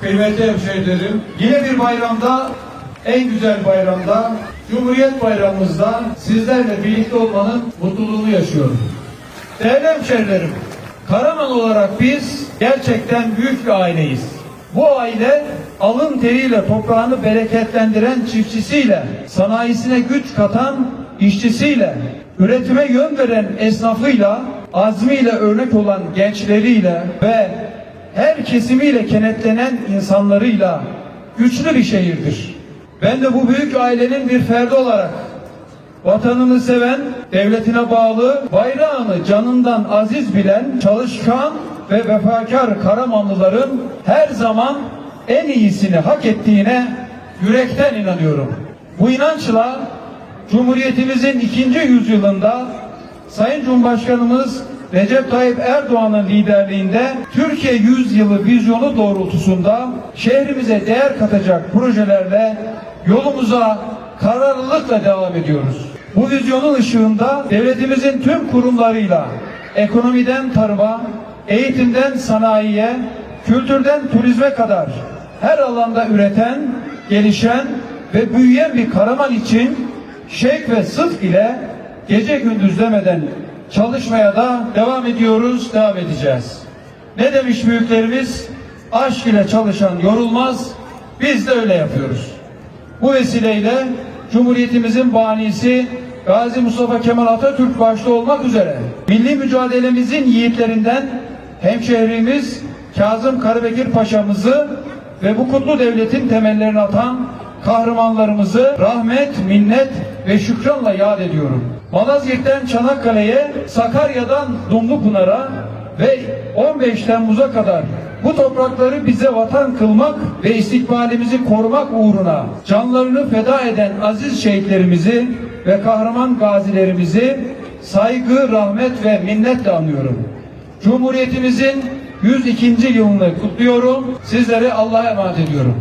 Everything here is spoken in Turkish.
kıymetli hemşehrilerim, yine bir bayramda, en güzel bayramda, Cumhuriyet Bayramımızda sizlerle birlikte olmanın mutluluğunu yaşıyorum. Değerli hemşehrilerim, Karaman olarak biz gerçekten büyük bir aileyiz. Bu aile alın teriyle toprağını bereketlendiren çiftçisiyle, sanayisine güç katan işçisiyle, üretime yön veren esnafıyla, azmiyle örnek olan gençleriyle ve her kesimiyle kenetlenen insanlarıyla güçlü bir şehirdir. Ben de bu büyük ailenin bir ferdi olarak vatanını seven, devletine bağlı, bayrağını canından aziz bilen, çalışkan ve vefakar Karamanlıların her zaman en iyisini hak ettiğine yürekten inanıyorum. Bu inançla Cumhuriyetimizin ikinci yüzyılında Sayın Cumhurbaşkanımız Recep Tayyip Erdoğan'ın liderliğinde Türkiye Yüzyılı vizyonu doğrultusunda şehrimize değer katacak projelerle yolumuza kararlılıkla devam ediyoruz. Bu vizyonun ışığında devletimizin tüm kurumlarıyla ekonomiden tarıma, eğitimden sanayiye, kültürden turizme kadar her alanda üreten, gelişen ve büyüyen bir Karaman için şevk ve sıdk ile gece gündüz demeden çalışmaya da devam ediyoruz, devam edeceğiz. Ne demiş büyüklerimiz? Aşk ile çalışan yorulmaz, biz de öyle yapıyoruz. Bu vesileyle Cumhuriyetimizin banisi Gazi Mustafa Kemal Atatürk başta olmak üzere milli mücadelemizin yiğitlerinden hemşehrimiz Kazım Karabekir Paşa'mızı ve bu kutlu devletin temellerini atan kahramanlarımızı rahmet, minnet ve şükranla yad ediyorum. Malazgirt'ten Çanakkale'ye, Sakarya'dan Dumlupınar'a ve 15 Temmuz'a kadar bu toprakları bize vatan kılmak ve istikbalimizi korumak uğruna canlarını feda eden aziz şehitlerimizi ve kahraman gazilerimizi saygı, rahmet ve minnetle anıyorum. Cumhuriyetimizin 102. yılını kutluyorum. Sizleri Allah'a emanet ediyorum.